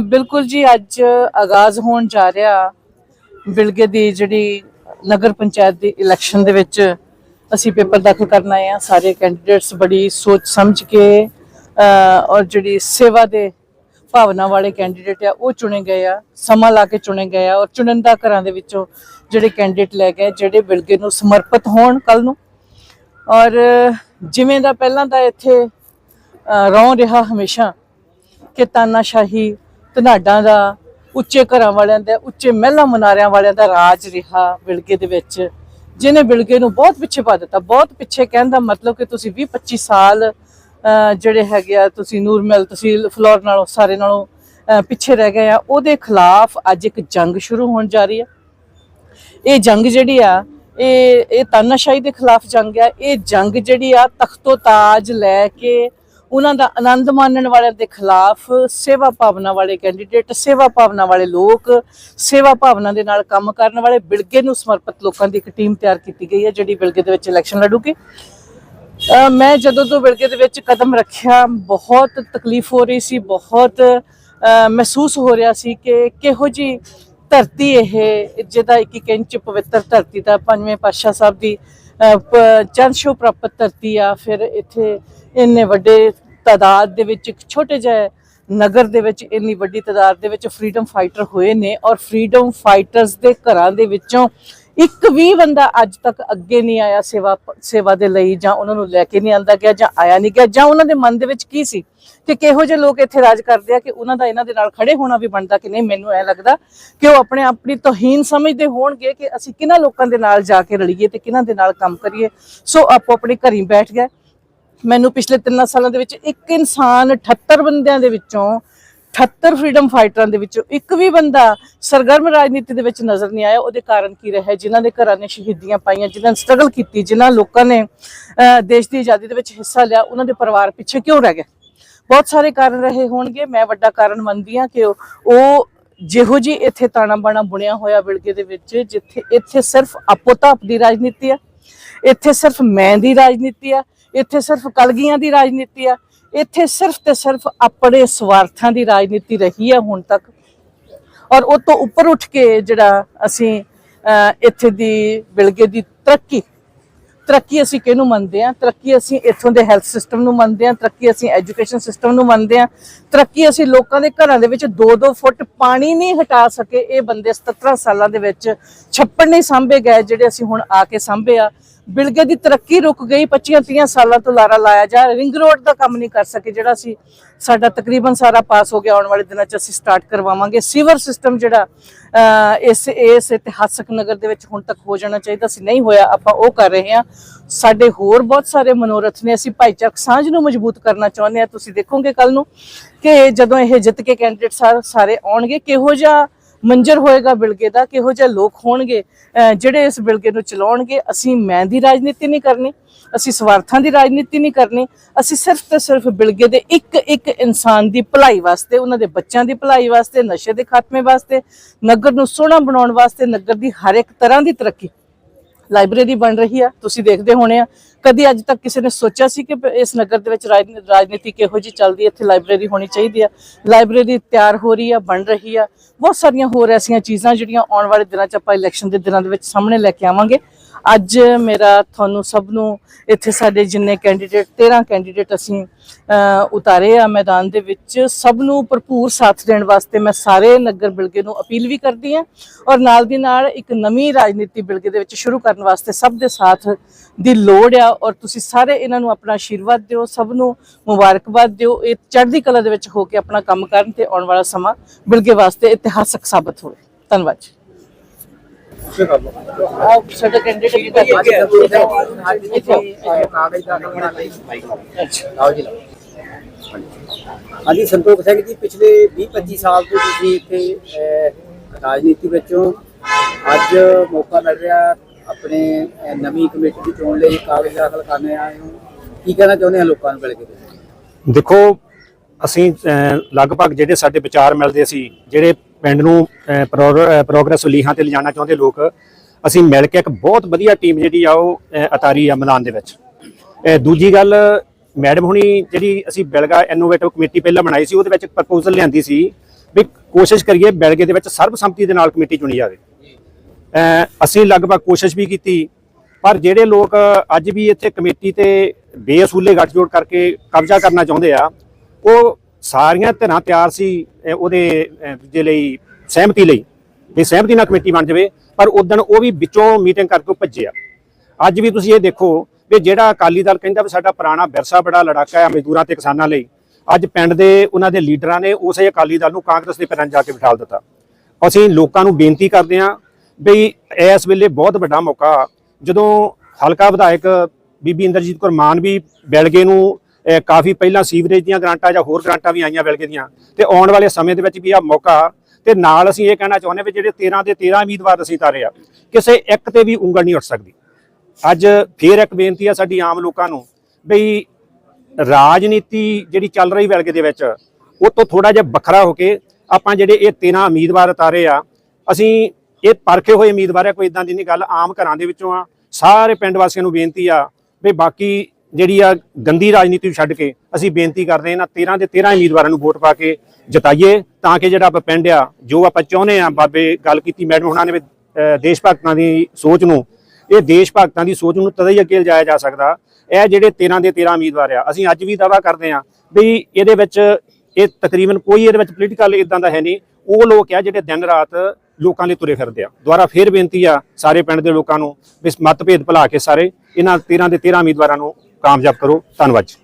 ਬਿਲਕੁਲ ਜੀ ਅੱਜ ਆਗਾਜ਼ ਹੋਣ ਜਾ ਰਿਹਾ ਬਿਲਗੇ ਦੀ ਜਿਹੜੀ ਨਗਰ ਪੰਚਾਇਤ ਦੀ ਇਲੈਕਸ਼ਨ ਦੇ ਵਿੱਚ ਅਸੀਂ ਪੇਪਰ ਦਾਖਲ ਕਰਨ ਆਏ ਆ ਸਾਰੇ ਕੈਂਡੀਡੇਟਸ ਬੜੀ ਸੋਚ ਸਮਝ ਕੇ ਔਰ ਜਿਹੜੀ ਸੇਵਾ ਦੇ ਭਾਵਨਾ ਵਾਲੇ ਕੈਂਡੀਡੇਟ ਆ ਉਹ ਚੁਣੇ ਗਏ ਆ। ਸਮਾਂ ਲਾ ਕੇ ਚੁਣੇ ਗਏ ਆ ਔਰ ਚੁਣਿੰਦਾ ਘਰਾਂ ਦੇ ਵਿੱਚੋਂ ਜਿਹੜੇ ਕੈਂਡੀਡੇਟ ਲੈ ਗਏ ਜਿਹੜੇ ਬਿਲਗੇ ਨੂੰ ਸਮਰਪਿਤ ਹੋਣ ਕੱਲ ਨੂੰ। ਔਰ ਜਿਵੇਂ ਦਾ ਪਹਿਲਾਂ ਦਾ ਇੱਥੇ ਅ, ਰੌਂ ਰਿਹਾ ਹਮੇਸ਼ਾ ਕਿ ਤਾਨਾਸ਼ਾਹੀ ਧਨਾਡਾਂ ਦਾ, ਉੱਚੇ ਘਰਾਂ ਵਾਲਿਆਂ ਦਾ, ਉੱਚੇ ਮਹਿਲਾ ਮਨਾਰਿਆਂ ਵਾਲਿਆਂ ਦਾ ਰਾਜ ਰਿਹਾ ਵਿਲਗੇ ਦੇ ਵਿੱਚ, ਜਿਹਨੇ ਬਿਲਗੇ ਨੂੰ ਬਹੁਤ ਪਿੱਛੇ ਪਾ ਦਿੱਤਾ। ਬਹੁਤ ਪਿੱਛੇ ਕਹਿਣ ਦਾ ਮਤਲਬ ਕਿ ਤੁਸੀਂ 20 25 ਸਾਲ ਜਿਹੜੇ ਹੈਗੇ ਆ, ਤੁਸੀਂ ਨੂਰਮਹਿਲ ਤਹਿਸੀਲ ਫਲੋਰ ਨਾਲੋਂ, ਸਾਰੇ ਨਾਲੋਂ ਪਿੱਛੇ ਰਹਿ ਗਏ ਆ। ਉਹਦੇ ਖਿਲਾਫ ਅੱਜ ਇੱਕ ਜੰਗ ਸ਼ੁਰੂ ਹੋਣ ਜਾ ਰਹੀ ਹੈ ਇਹ ਜੰਗ ਜਿਹੜੀ ਆ, ਇਹ ਇਹ ਤਾਨਾਸ਼ਾਹੀ ਦੇ ਖਿਲਾਫ ਜੰਗ ਆ। ਇਹ ਜੰਗ ਜਿਹੜੀ ਆ, ਤਖਤੋ ਤਾਜ ਲੈ ਕੇ ਉਹਨਾਂ ਦਾ ਆਨੰਦ ਮਾਣਨ ਵਾਲਿਆਂ ਦੇ ਖਿਲਾਫ ਸੇਵਾ ਭਾਵਨਾ ਵਾਲੇ ਕੈਂਡੀਡੇਟ ਸੇਵਾ ਭਾਵਨਾ ਵਾਲੇ ਲੋਕ, ਸੇਵਾ ਭਾਵਨਾ ਦੇ ਨਾਲ ਕੰਮ ਕਰਨ ਵਾਲੇ ਬਿਲਗੇ ਨੂੰ ਸਮਰਪਿਤ ਲੋਕਾਂ ਦੀ ਇੱਕ ਟੀਮ ਤਿਆਰ ਕੀਤੀ ਗਈ ਹੈ, ਜਿਹੜੀ ਬਿਲਗੇ ਦੇ ਵਿੱਚ ਇਲੈਕਸ਼ਨ ਲੜੂਗੀ। ਮੈਂ ਜਦੋਂ ਤੋਂ ਬਿਲਗੇ ਦੇ ਵਿੱਚ ਕਦਮ ਰੱਖਿਆ, ਬਹੁਤ ਤਕਲੀਫ ਹੋ ਰਹੀ ਸੀ, ਬਹੁਤ ਮਹਿਸੂਸ ਹੋ ਰਿਹਾ ਸੀ ਕਿ ਕਿਹੋ ਜੀ ਧਰਤੀ ਇਹ, ਜਿਹਦਾ ਇੱਕ ਇੱਕ ਇੰਚ ਪਵਿੱਤਰ ਧਰਤੀ ਦਾ ਪੰਜਵੇਂ ਪਾਤਸ਼ਾਹ ਸਾਹਿਬ ਦੀ ਚੰਦ ਪ੍ਰਾਪਤ ਧਰਤੀ ਆ, ਫਿਰ ਇੱਥੇ ਇੰਨੇ ਵੱਡੇ ਤਾਦਾਦ ਦੇ ਵਿੱਚ, ਇੱਕ ਛੋਟੇ ਜਿਹੇ ਨਗਰ ਦੇ ਵਿੱਚ ਇੰਨੀ ਵੱਡੀ ਤਾਦਾਦ ਦੇ ਵਿੱਚ ਫਰੀडम ਫਾਈਟਰ ਹੋਏ ਨੇ ਔਰ ਫਰੀडम ਫਾਈਟਰਸ ਦੇ ਘਰਾਂ ਦੇ ਵਿੱਚੋਂ ਇੱਕ ਵੀ ਬੰਦਾ ਅੱਜ ਤੱਕ ਅੱਗੇ ਨਹੀਂ ਆਇਆ ਸੇਵਾ ਸੇਵਾ ਦੇ ਲਈ ਜਾਂ ਉਹਨਾਂ ਨੂੰ ਲੈ ਕੇ ਨਹੀਂ ਆਂਦਾ ਗਿਆ ਜਾਂ ਆਇਆ ਨਹੀਂ ਗਿਆ ਜਾਂ ਉਹਨਾਂ ਦੇ ਮਨ ਦੇ ਵਿੱਚ ਕੀ ਸੀ ਕਿ ਕਿਹੋ ਜਿਹੇ ਲੋਕ ਇੱਥੇ ਰਾਜ ਕਰਦੇ ਆ ਕਿ ਉਹਨਾਂ ਦਾ ਇਹਨਾਂ ਦੇ ਨਾਲ ਖੜੇ ਹੋਣਾ ਵੀ ਬਣਦਾ ਕਿ ਨਹੀਂ, ਮੈਨੂੰ ਐ ਲੱਗਦਾ ਕਿ ਉਹ ਆਪਣੇ ਆਪਣੀ ਤੋਹੀਨ ਸਮਝਦੇ ਹੋਣਗੇ ਕਿ ਅਸੀਂ ਕਿਹਨਾਂ ਲੋਕਾਂ ਦੇ ਨਾਲ ਜਾ ਕੇ ਰਲੀਏ ਤੇ ਕਿਹਨਾਂ ਦੇ ਨਾਲ ਕੰਮ ਕਰੀਏ। ਸੋ ਆਪੋ ਆਪਣੇ ਘਰੀ ਬੈਠ ਗਏ ਮੈਨੂੰ ਪਿਛਲੇ 3 ਸਾਲਾਂ ਦੇ ਵਿੱਚ ਇੱਕ ਇਨਸਾਨ 78 ਬੰਦਿਆਂ ਦੇ ਵਿੱਚੋਂ 78 ਫਰੀडम ਫਾਈਟਰਾਂ ਦੇ ਵਿੱਚੋਂ ਇੱਕ ਵੀ ਬੰਦਾ ਸਰਗਰਮ ਰਾਜਨੀਤੀ ਦੇ ਵਿੱਚ ਨਜ਼ਰ ਨਹੀਂ ਆਇਆ, ਉਹਦੇ ਕਾਰਨ ਕੀ ਰਿਹਾ? ਜਿਨ੍ਹਾਂ ਦੇ ਘਰਾਂ ਨੇ ਸ਼ਹੀਦੀਆਂ ਪਾਈਆਂ, ਜਿਨ੍ਹਾਂ ਨੇ ਸਟਰਗਲ ਕੀਤੀ, ਜਿਨ੍ਹਾਂ ਲੋਕਾਂ ਨੇ ਦੇਸ਼ ਦੀ ਆਜ਼ਾਦੀ ਦੇ ਵਿੱਚ ਹਿੱਸਾ ਲਿਆ, ਉਹਨਾਂ ਦੇ ਪਰਿਵਾਰ ਪਿੱਛੇ ਕਿਉਂ ਰਹਿ ਗਏ? ਬਹੁਤ ਸਾਰੇ ਕਾਰਨ ਰਹੇ ਹੋਣਗੇ। ਮੈਂ ਵੱਡਾ ਕਾਰਨ ਮੰਨਦੀ ਹਾਂ ਕਿ ਉਹ- ਉਹ ਜਿਹੋ ਜੀ ਇੱਥੇ ਤਾਣਾ ਬਾਣਾ ਬੁਣਿਆ ਹੋਇਆ ਬਿਲਗੇ ਦੇ ਵਿੱਚ, ਜਿੱਥੇ ਇੱਥੇ ਸਿਰਫ ਆਪੋ ਤਾਪ ਦੀ ਰਾਜਨੀਤੀ ਆ, ਇੱਥੇ ਸਿਰਫ ਮੈਂ ਦੀ ਰਾਜਨੀਤੀ ਆ, ਇੱਥੇ ਸਿਰਫ ਕਲਗੀਆਂ ਦੀ ਰਾਜਨੀਤੀ ਆ ਇੱਥੇ ਸਿਰਫ ਤੇ ਸਿਰਫ ਆਪਣੇ ਸਵਾਰਥਾਂ ਦੀ ਰਾਜਨੀਤੀ ਰਹੀ ਹੈ ਹੁਣ ਤੱਕ। ਔਰ ਉਹ ਤੋਂ ਉੱਪਰ ਉੱਠ ਕੇ ਜਿਹੜਾ ਅਸੀਂ ਇੱਥੇ ਦੀ ਬਿਲਗੇ ਦੀ ਤਰੱਕੀ ਤਰੱਕੀ ਅਸੀਂ ਕਿਹਨੂੰ ਮੰਨਦੇ ਆ ਤਰੱਕੀ ਅਸੀਂ ਇੱਥੋਂ ਦੇ ਹੈਲਥ ਸਿਸਟਮ ਨੂੰ ਮੰਨਦੇ ਆ ਤਰੱਕੀ ਅਸੀਂ ਐਜੂਕੇਸ਼ਨ ਸਿਸਟਮ ਨੂੰ ਮੰਨਦੇ ਆ ਤਰੱਕੀ ਅਸੀਂ ਲੋਕਾਂ ਦੇ ਘਰਾਂ ਦੇ ਵਿੱਚ 2-2 ਫੁੱਟ ਪਾਣੀ ਨਹੀਂ ਹਟਾ ਸਕੇ। ਇਹ ਬੰਦੇ 17 ਸਾਲਾਂ ਦੇ ਵਿੱਚ ਛੱਪੜ ਨਹੀਂ ਸਾਂਭੇ ਗਏ ਜਿਹੜੇ ਅਸੀਂ ਹੁਣ ਆ ਕੇ ਸਾਂਭੇ ਆ। ਬਿਲਗੇ ਦੀ ਤਰੱਕੀ ਰੁਕ ਗਈ 25-30 ਸਾਲਾਂ ਤੋਂ ਲਾਰਾ ਲਾਇਆ ਜਾ ਰਿੰਗ ਰੋਡ ਦਾ ਕੰਮ ਨਹੀਂ ਕਰ ਸਕੇ ਜਿਹੜਾ ਅਸੀਂ ਸਾਡਾ ਤਕਰੀਬਨ ਸਾਰਾ ਪਾਸ ਹੋ ਗਿਆ। ਆਉਣ ਵਾਲੇ ਦਿਨਾਂ 'ਚ ਅਸੀਂ ਸਟਾਰਟ ਕਰਵਾਵਾਂਗੇ। ਸੀਵਰ ਸਿਸਟਮ ਜਿਹੜਾ ਇਸ ਇਸ ਇਤਿਹਾਸਕ ਨਗਰ ਦੇ ਵਿੱਚ ਹੁਣ ਤੱਕ ਹੋ ਜਾਣਾ ਚਾਹੀਦਾ। ਸੀ ਨਹੀਂ ਹੋਇਆ, ਆਪਾਂ ਉਹ ਕਰ ਰਹੇ ਹਾਂ। ਸਾਡੇ ਹੋਰ ਬਹੁਤ ਸਾਰੇ ਮਨੋਰਥ ਨੇ। ਅਸੀਂ ਭਾਈਚਾਰਕ ਸਾਂਝ ਨੂੰ ਮਜ਼ਬੂਤ ਕਰਨਾ ਚਾਹੁੰਦੇ ਹਾਂ। ਤੁਸੀਂ ਦੇਖੋਗੇ ਕੱਲ ਨੂੰ ਕਿ ਜਦੋਂ ਇਹ ਜਿੱਤ ਕੇ ਕੈਂਡੀਡੇਟ ਸਾਰੇ ਆਉਣਗੇ, ਕਿਹੋ ਜਿਹਾ ਮੰਜ਼ਰ ਹੋਏਗਾ ਬਿਲਗੇ ਦਾ, ਕਿਹੋ ਜਿਹੇ ਲੋਕ ਹੋਣਗੇ ਜਿਹੜੇ ਇਸ ਬਿਲਗੇ ਨੂੰ ਚਲਾਉਣਗੇ, ਅਸੀਂ ਮੈਂ ਦੀ ਰਾਜਨੀਤੀ ਨਹੀਂ ਕਰਨੀ, ਅਸੀਂ ਸਵਾਰਥਾਂ ਦੀ ਰਾਜਨੀਤੀ ਨਹੀਂ ਕਰਨੀ, ਅਸੀਂ ਸਿਰਫ ਤੇ ਸਿਰਫ ਬਿਲਗੇ ਦੇ ਇੱਕ ਇੱਕ ਇਨਸਾਨ ਦੀ ਭਲਾਈ ਵਾਸਤੇ, ਉਹਨਾਂ ਦੇ ਬੱਚਿਆਂ ਦੀ ਭਲਾਈ ਵਾਸਤੇ, ਨਸ਼ੇ ਦੇ ਖਾਤਮੇ ਵਾਸਤੇ, ਨਗਰ ਨੂੰ ਸੋਹਣਾ ਬਣਾਉਣ ਵਾਸਤੇ, ਨਗਰ ਦੀ ਹਰ ਇੱਕ ਤਰ੍ਹਾਂ ਦੀ ਤਰੱਕੀ ਲਾਇਬ੍ਰੇਰੀ ਬਣ ਰਹੀ ਆ, ਤੁਸੀਂ ਦੇਖਦੇ ਹੋਣੇ ਆ। ਕਦੀ ਅੱਜ ਤੱਕ ਕਿਸੇ ਨੇ ਸੋਚਿਆ ਸੀ ਕਿ ਇਸ ਨਗਰ ਦੇ ਵਿੱਚ ਰਾਜਨੀ- ਰਾਜਨੀਤੀ ਕਿਹੋ ਜੀ ਚੱਲਦੀ ਹੈ ਇੱਥੇ ਲਾਇਬ੍ਰੇਰੀ ਹੋਣੀ ਚਾਹੀਦੀ ਆ। ਲਾਇਬ੍ਰੇਰੀ ਤਿਆਰ ਹੋ ਰਹੀ ਆ, ਬਣ ਰਹੀ ਆ। ਬਹੁਤ ਸਾਰੀਆਂ ਹੋਰ ਐਸੀਆਂ ਚੀਜ਼ਾਂ ਜਿਹੜੀਆਂ ਆਉਣ ਵਾਲੇ ਦਿਨਾਂ 'ਚ ਆਪਾਂ ਇਲੈਕਸ਼ਨ ਦੇ ਦਿਨਾਂ ਦੇ ਵਿੱਚ ਸਾਹਮਣੇ ਲੈ ਕੇ ਆਵਾਂਗੇ। ਅੱਜ ਮੇਰਾ ਤੁਹਾਨੂੰ ਸਭ ਨੂੰ ਇੱਥੇ ਸਾਡੇ ਜਿੰਨੇ ਕੈਂਡੀਡੇਟ 13 ਕੈਂਡੀਡੇਟ ਅਸੀਂ ਉਤਾਰੇ ਆ ਮੈਦਾਨ ਦੇ ਵਿੱਚ, ਸਭ ਨੂੰ ਭਰਪੂਰ ਸਾਥ ਦੇਣ ਵਾਸਤੇ ਮੈਂ ਸਾਰੇ ਨਗਰ ਬਿਲਗੇ ਨੂੰ ਅਪੀਲ ਵੀ ਕਰਦੀ ਹਾਂ ਔਰ ਨਾਲ ਦੀ ਨਾਲ ਇੱਕ ਨਵੀਂ ਰਾਜਨੀਤੀ ਬਿਲਗੇ ਦੇ ਵਿੱਚ ਸ਼ੁਰੂ ਕਰਨ ਵਾਸਤੇ ਸਭ ਦੇ ਸਾਥ ਦੀ ਲੋੜ ਆ ਔਰ ਤੁਸੀਂ ਸਾਰੇ ਇਹਨਾਂ ਨੂੰ ਆਪਣਾ ਆਸ਼ੀਰਵਾਦ ਦਿਓ ਸਭ ਨੂੰ ਮੁਬਾਰਕਬਾਦ ਦਿਓ। ਇਹ ਚੜ੍ਹਦੀ ਕਲਾ ਦੇ ਵਿੱਚ ਹੋ ਕੇ ਆਪਣਾ ਕੰਮ ਕਰਨ ਤੇ ਆਉਣ ਵਾਲਾ ਸਮਾਂ ਬਿਲਗੇ ਵਾਸਤੇ ਇਤਿਹਾਸਕ ਸਾਬਤ ਹੋਵੇ। ਧੰਨਵਾਦ ਜੀ। ਸਾਡਾ ਕੈਂਡੀਡੇਟ ਕੀ ਹਾਂਜੀ ਸੰਤੋਖ ਸਿੰਘ ਜੀ ਪਿਛਲੇ 20-25 ਸਾਲ ਤੋਂ ਤੁਸੀਂ ਇੱਥੇ ਰਾਜਨੀਤੀ ਵਿੱਚੋਂ ਅੱਜ ਮੌਕਾ ਮਿਲ ਰਿਹਾ। ਆਪਣੇ ਨਵੀਂ ਕਮੇਟੀ ਦੀ ਚੋਣ ਲਈ ਕਾਗਜ਼ ਦਾਖਲ ਕਰਨੇ ਆਏ ਹੋ। ਕੀ ਕਹਿਣਾ ਚਾਹੁੰਦੇ ਆ ਲੋਕਾਂ ਨੂੰ ਮਿਲ ਕੇ? ਦੇਖੋ ਅਸੀਂ ਲਗਭਗ ਜਿਹੜੇ ਸਾਡੇ ਵਿਚਾਰ ਮਿਲਦੇ ਸੀ ਜਿਹੜੇ ਪਿੰਡ ਨੂੰ ਅਹ, ਪ੍ਰੋਗਰੈਸ ਲੀਹਾਂ ਤੇ ਲਿਜਾਣਾ ਚਾਹੁੰਦੇ ਲੋਕ ਅਸੀਂ ਮਿਲ ਕੇ ਇੱਕ ਬਹੁਤ ਵਧੀਆ ਟੀਮ ਜਿਹੜੀ ਆ ਉਹ ਅਤਾਰੀ ਆ ਮੈਦਾਨ ਦੇ ਵਿੱਚ। ਦੂਜੀ ਗੱਲ ਮੈਡਮ ਹੁਣੀ ਜਿਹੜੀ ਅਸੀਂ ਬਿਲਗਾ ਇਨੋਵੇਟਿਵ ਕਮੇਟੀ ਪਹਿਲਾਂ ਬਣਾਈ ਸੀ ਉਹਦੇ ਵਿੱਚ ਇੱਕ ਪ੍ਰਪੋਜ਼ਲ ਲਿਆਂਦੀ ਸੀ ਵੀ ਕੋਸ਼ਿਸ਼ ਕਰੀਏ ਬੈਲਗੇ ਦੇ ਵਿੱਚ ਸਰਬਸੰਮਤੀ ਦੇ ਨਾਲ ਕਮੇਟੀ ਚੁਣੀ ਜਾਵੇ। ਅਸੀਂ ਲਗਭਗ ਕੋਸ਼ਿਸ਼ ਵੀ ਕੀਤੀ, ਪਰ ਜਿਹੜੇ ਲੋਕ ਅੱਜ ਵੀ ਇੱਥੇ ਕਮੇਟੀ ਤੇ ਬੇਅਸੂਲੇ ਗੱਠਜੋੜ ਕਰਕੇ ਕਬਜ਼ਾ ਕਰਨਾ ਚਾਹੁੰਦੇ ਆ, ਉਹ ਸਾਰੀਆਂ ਧਿਰਾਂ ਤਿਆਰ ਸੀ ਉਹਦੇ, ਅਹ ਲਈ ਸਹਿਮਤੀ ਲਈ, ਵੀ ਸਹਿਮਤੀ ਨਾਲ ਕਮੇਟੀ ਬਣ ਜਾਵੇ, ਪਰ ਉਦੋਂ ਉਹ ਵੀ ਵਿੱਚੋਂ ਮੀਟਿੰਗ ਕਰਕੇ ਉਹ ਭੱਜਿਆ ਅੱਜ ਵੀ ਤੁਸੀਂ ਇਹ ਦੇਖੋ ਵੀ ਜਿਹੜਾ ਅਕਾਲੀ ਦਲ ਕਹਿੰਦਾ ਵੀ ਸਾਡਾ ਪੁਰਾਣਾ ਵਿਰਸਾ ਬੜਾ ਲੜਾਕਾ ਹੈ ਮਜ਼ਦੂਰਾਂ ਤੇ ਕਿਸਾਨਾਂ ਲਈ, ਅੱਜ ਪਿੰਡ ਦੇ ਉਹਨਾਂ ਦੇ ਲੀਡਰਾਂ ਨੇ ਉਸੇ ਅਕਾਲੀ ਦਲ ਨੂੰ ਕਾਂਗਰਸ ਦੇ ਪੈਰਾਂ 'ਚ ਜਾ ਕੇ ਬਿਠਾਲ ਦਿੱਤਾ। ਅਸੀਂ ਲੋਕਾਂ ਨੂੰ ਬੇਨਤੀ ਕਰਦੇ ਹਾਂ ਬਈ ਇਸ ਵੇਲੇ ਬਹੁਤ ਵੱਡਾ ਮੌਕਾ। ਜਦੋਂ ਹਲਕਾ ਵਿਧਾਇਕ ਬੀਬੀ ਇੰਦਰਜੀਤ ਕੌਰ ਮਾਨ ਵੀ ਬੈਲਗੇ ਨੂੰ ਕਾਫੀ ਪਹਿਲਾਂ ਸੀਵਰੇਜ ਦੀਆਂ ਗ੍ਰਾਂਟਾਂ ਜਾਂ ਹੋਰ ਗ੍ਰਾਂਟਾਂ ਵੀ ਆਈਆਂ ਬੈਲਗੇ ਦੀਆਂ, ਤੇ ਆਉਣ ਵਾਲੇ ਸਮੇਂ ਦੇ ਵਿੱਚ ਵੀ ਆ ਮੌਕਾ, ਤੇ ਨਾਲ ਅਸੀਂ ਇਹ ਕਹਿਣਾ ਚਾਹੁੰਦੇ ਵੀ ਜਿਹੜੇ 13 ਦੇ 13 ਉਮੀਦਵਾਰ ਅਸੀਂ ਤਾਰੇ ਆ, ਕਿਸੇ ਇੱਕ ਤੇ ਵੀ ਉਂਗਲ ਨਹੀਂ ਉੱਠ ਸਕਦੀ। ਅੱਜ ਫੇਰ ਇੱਕ ਬੇਨਤੀ ਆ ਸਾਡੀ ਆਮ ਲੋਕਾਂ ਨੂੰ ਬਈ ਰਾਜਨੀਤੀ ਜਿਹੜੀ ਚੱਲ ਰਹੀ ਵੈਲਗੇ ਦੇ ਵਿੱਚ, ਉਹ ਤੋਂ ਥੋੜਾ ਜਿਹਾ ਵੱਖਰਾ ਹੋ ਕੇ ਆਪਾਂ ਜਿਹੜੇ ਇਹ 13 ਉਮੀਦਵਾਰ ਉਤਾਰੇ ਆ, ਅਸੀਂ ਇਹ ਪਰਖੇ ਹੋਏ ਉਮੀਦਵਾਰ ਆ ਕੋਈ ਇਦਾਂ ਦੀ ਨਹੀਂ ਗੱਲ ਆਮ ਘਰਾਂ ਦੇ ਵਿੱਚੋਂ ਆ। ਸਾਰੇ ਪਿੰਡ ਵਾਸੀਆਂ ਨੂੰ ਬੇਨਤੀ ਆ ਵੀ ਬਾਕੀ ਜਿਹੜੀ ਆ ਗੰਦੀ ਰਾਜਨੀਤੀ ਨੂੰ ਛੱਡ ਕੇ ਅਸੀਂ ਬੇਨਤੀ ਕਰਦੇ ਇਹਨਾਂ 13 ਦੇ 13 ਉਮੀਦਵਾਰਾਂ ਨੂੰ ਵੋਟ ਪਾ ਕੇ ਜਿਤਾਈਏ ਤਾਂ ਕਿ ਜਿਹੜਾ ਆਪਾਂ ਪਿੰਡ ਆ ਜੋ ਆਪਾਂ ਚਾਹੁੰਦੇ ਆ ਬਾਬੇ ਗੱਲ ਕੀਤੀ ਮੈਡਮ ਹੁਣਾਂ ਨੇ ਵੀ, ਦੇਸ਼ ਭਗਤਾਂ ਦੀ ਸੋਚ ਨੂੰ ਇਹ ਦੇਸ਼ ਭਗਤਾਂ ਦੀ ਸੋਚ ਨੂੰ ਤਦੇ ਹੀ ਅੱਗੇ ਲਿਜਾਇਆ ਜਾ ਸਕਦਾ। ਇਹ ਜਿਹੜੇ 13 ਦੇ 13 ਉਮੀਦਵਾਰ ਆ ਅਸੀਂ ਅੱਜ ਵੀ ਦਾਵਾ ਕਰਦੇ ਆ ਵੀ ਇਹਦੇ ਵਿੱਚ ਇਹ ਤਕਰੀਬਨ ਕੋਈ ਇਹਦੇ ਵਿੱਚ ਪੋਲੀਟੀਕਲ ਇਦਾਂ ਦਾ ਹੈ ਨਹੀਂ। ਉਹ ਲੋਕ ਆ ਜਿਹੜੇ ਦਿਨ ਰਾਤ ਲੋਕਾਂ ਲਈ ਤੁਰੇ ਫਿਰਦੇ ਆ। ਦੁਬਾਰਾ ਫੇਰ ਬੇਨਤੀ ਆ ਸਾਰੇ ਪਿੰਡ ਦੇ ਲੋਕਾਂ ਨੂੰ ਵੀ ਇਸ ਮਤਭੇਦ ਭੁਲਾ ਕੇ ਸਾਰੇ ਇਹਨਾਂ 13 ਦੇ 13 ਉਮੀਦਵਾਰਾਂ ਨੂੰ ਕਾਮਯਾਬ ਕਰੋ। ਧੰਨਵਾਦ ਜੀ।